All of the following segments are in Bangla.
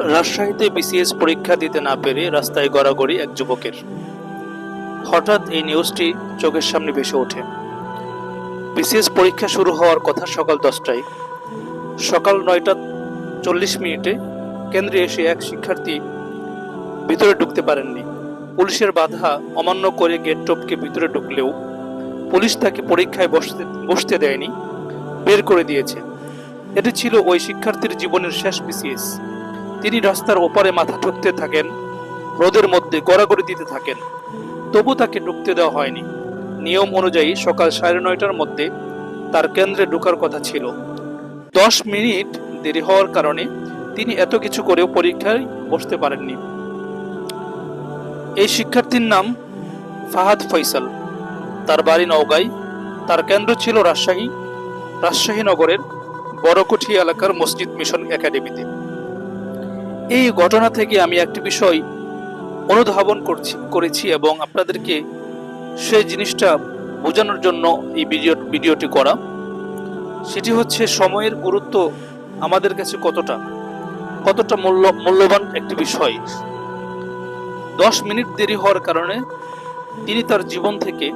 রাজশাহীতে বিসিএস পরীক্ষা দিতে না পেরে রাস্তায় গড়াগড়ি এক যুবকের। হঠাৎ এই নিউজটি চোখের সামনে ভেসে ওঠে। বিসিএস পরীক্ষা শুরু হওয়ার কথা সকাল দশটায়। সকাল নয়টা চল্লিশ মিনিটে কেন্দ্রে এসে এক শিক্ষার্থী ভিতরে ঢুকতে পারেননি। পুলিশের বাধা অমান্য করে গেট টপকে ভিতরে ঢুকলেও পুলিশ তাকে পরীক্ষায় বসতে বসতে দেয়নি, বের করে দিয়েছে। এটি ছিল ওই শিক্ষার্থীর জীবনের শেষ বিসিএস তিনি রাস্তার ওপারে মাথা ঠুকতে থাকেন, রোদের মধ্যে গড়াগড়ি দিতে থাকেন। তবু তাকে ঢুকতে দেওয়া হয়নি। নিয়ম অনুযায়ী সকাল সাড়ে নয়টার মধ্যে তার কেন্দ্রে ঢোকার কথা ছিল। দশ মিনিট দেরি হওয়ার কারণে তিনি এত কিছু করেও পরীক্ষায় বসতে পারেননি। এই শিক্ষার্থীর নাম ফাহাদ ফৈসাল তার বাড়ি নওগাঁয়। তার কেন্দ্র ছিল রাজশাহী। রাজশাহী নগরের বড়কুঠি এলাকার মসজিদ মিশন একাডেমিতে। এই ঘটনা থেকে আমি একটি বিষয় অনুধাবন করছি, করেছি এবং আপনাদেরকে সেই জিনিসটা বোঝানোর জন্য এই ভিডিও, ভিডিওটি করা। সেটি হচ্ছে সময়ের গুরুত্ব আমাদের কাছে কতটা কতটা মূল্য, মূল্যবান একটি বিষয়। দশ মিনিট দেরি হওয়ার কারণে তিনি তার জীবন থেকে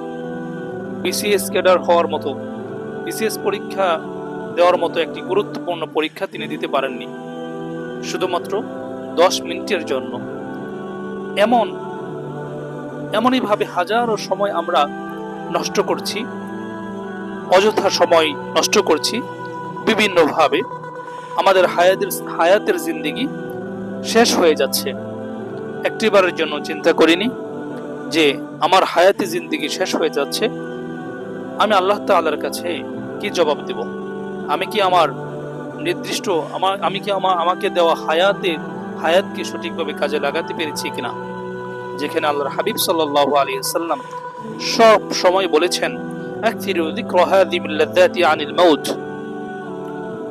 বিসিএস ক্যাডার হওয়ার মতো বিসিএস পরীক্ষা দেওয়ার মতো একটি গুরুত্বপূর্ণ পরীক্ষা তিনি দিতে পারেননি। শুধুমাত্র দশ মিনিটের জন্য। এমন এমনইভাবে হাজারো সময় আমরা নষ্ট করছি, অযথা সময় নষ্ট করছি, বিভিন্নভাবে আমাদের হায়াতের হায়াতের জিন্দিগি শেষ হয়ে যাচ্ছে। একটিবারের জন্য চিন্তা করিনি যে আমার হায়াতি জিন্দিগি শেষ হয়ে যাচ্ছে। আমি আল্লাহ তাআলার কাছে কি জবাব দেব? আমি কি আমার নির্দিষ্ট, আমার, আমি কি আমার, আমাকে দেওয়া হায়াতে হায়াতকে সঠিকভাবে কাজে লাগাতে পেরেছি কিনা? যেখানে আল্লাহর হাবিব সাল্লাল্লাহু আলী সাল্লাম সব সময় বলেছেন আনিল মাউত।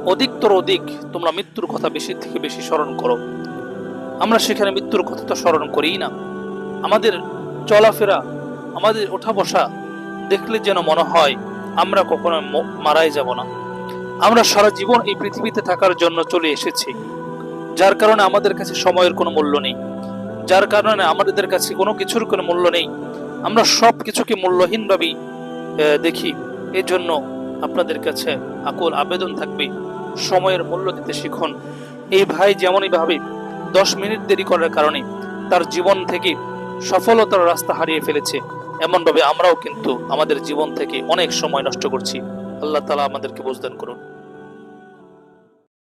অধিকতর অধিক তোমরা মৃত্যুর কথা বেশি থেকে বেশি স্মরণ করো। আমরা সেখানে মৃত্যুর কথা তো স্মরণ করিই না। আমাদের চলাফেরা, আমাদের ওঠা বসা দেখলে যেন মনে হয় আমরা কখনো মারাই যাব না। আমরা সারা জীবন এই পৃথিবীতে থাকার জন্য চলে এসেছি। যার কারণে আমাদের কাছে সময়ের কোনো মূল্য নেই। যার কারণে আমাদের কাছে কোনো কিছুর কোনো মূল্য নেই। আমরা সব কিছুকে মূল্যহীন ভাবেই দেখি। এই জন্য আপনাদের কাছে আকুল আবেদন থাকবে, সময়ের মূল্য দিতে শিখুন। এই ভাই যেমনই ভাবে দশ মিনিট দেরি করার কারণে তার জীবন থেকে সফলতার রাস্তা হারিয়ে ফেলেছে, এমনভাবে আমরাও কিন্তু আমাদের জীবন থেকে অনেক সময় নষ্ট করছি। আল্লাহ তালা আমাদেরকে বুঝদান করুন।